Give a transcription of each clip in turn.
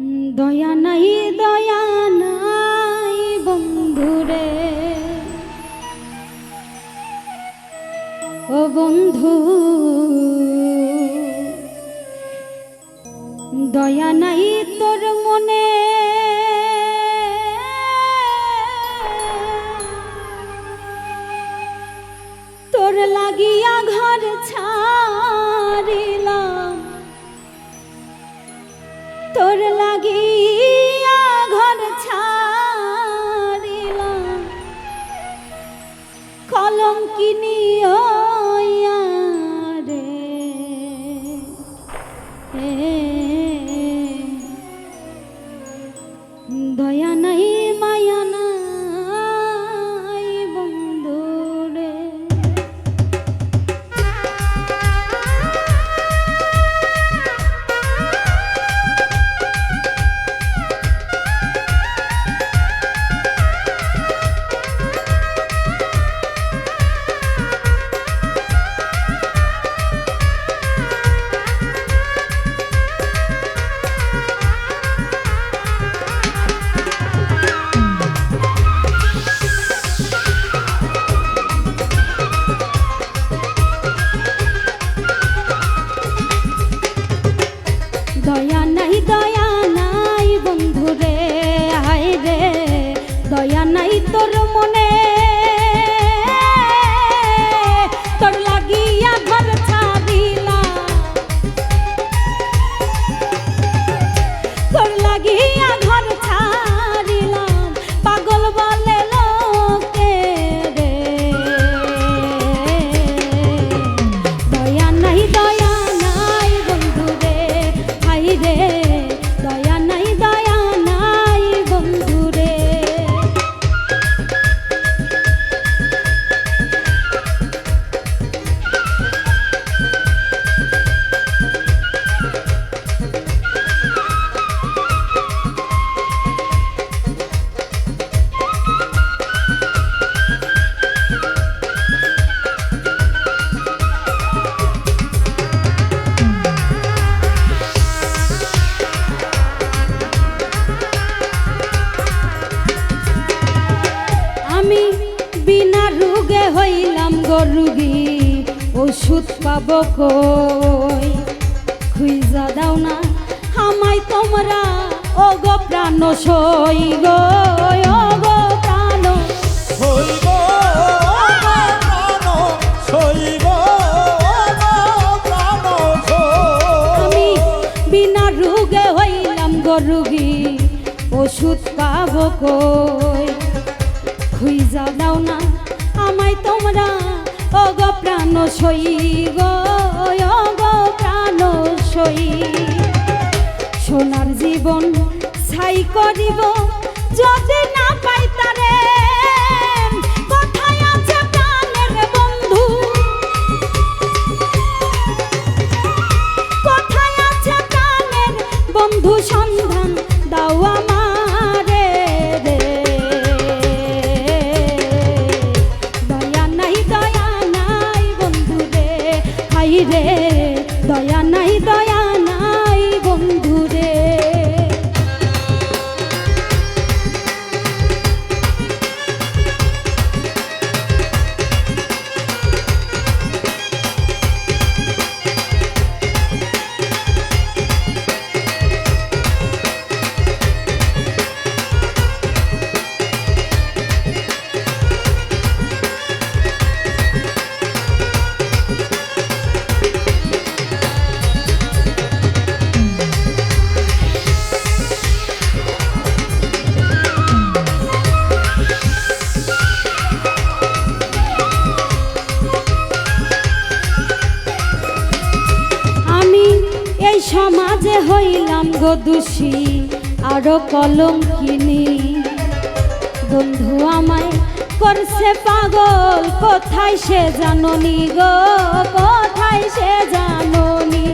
দয়া নাই দয়া নাই বন্ধুরে। ও বন্ধু দয়া নাই ওষুধ পাব কই? খুইজা দাও না হামাই তোমরা ও গো প্রাণ সই গো ও গো প্রাণ শৈব প্রাণ শৈব প্রাণ আমি বিনা রোগে হইলাম গরুগি ওষুধ পাব কই? খুইজা দাও না আমায় তোমরা ও গো প্রাণ সই গো ও গো প্রাণ সই। সোনার জীবন ছাই করিব, যদি না পাই তারে। বন্ধু। সন্ধান দাও আমারে গো দোষী আরও কলম কিনি বন্ধু আমায় করছে পাগল কোথায় সে জাননি গো? কোথায় সে জাননি?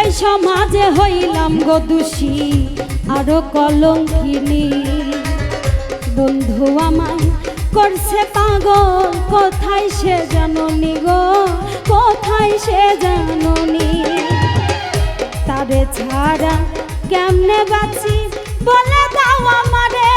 এই সমাজে হইলাম গো দোষী আরও কলম কিনি বন্ধু আমায় করছে পাগল, কোথায় সে জাননি গো? কোথায় সে জাননি? তারে ছাড়া কেমনে বাঁচি? বলে দাও আমারে।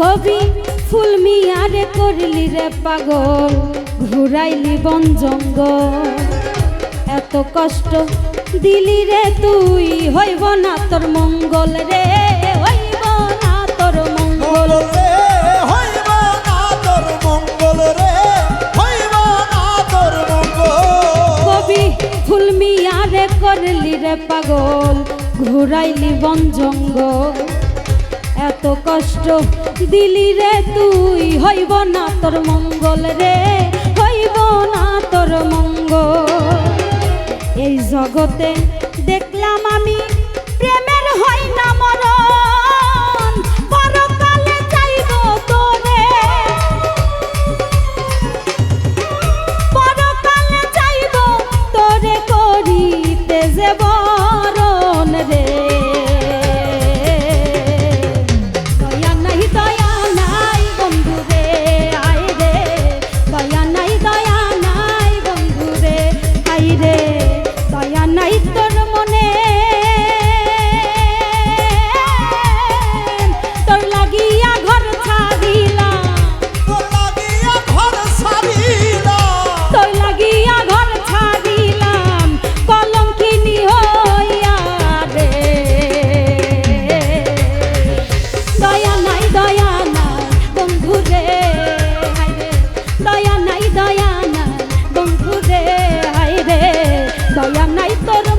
কবি ফুল মিয়ারে করলি রে পাগল ঘুরাইলি বন জঙ্গল। এত কষ্ট দিলি রে তুই হইব না তোর মঙ্গল রে হইব না তোর মঙ্গল। মঙ্গল রে হইব না তোর মঙ্গল রে হইব না তোর মঙ্গল। কবি ফুল মিয়ারে করলি রে পাগল ঘুরাইলি বন জঙ্গল। এত কষ্ট দিলি রে, তুই হইব না তোর মঙ্গল রে, হইব না তোর মঙ্গল। এই জগতে দেখলাম আমি দয়া নাই। বন্ধু রে হায় রে। দয়া নাই তোর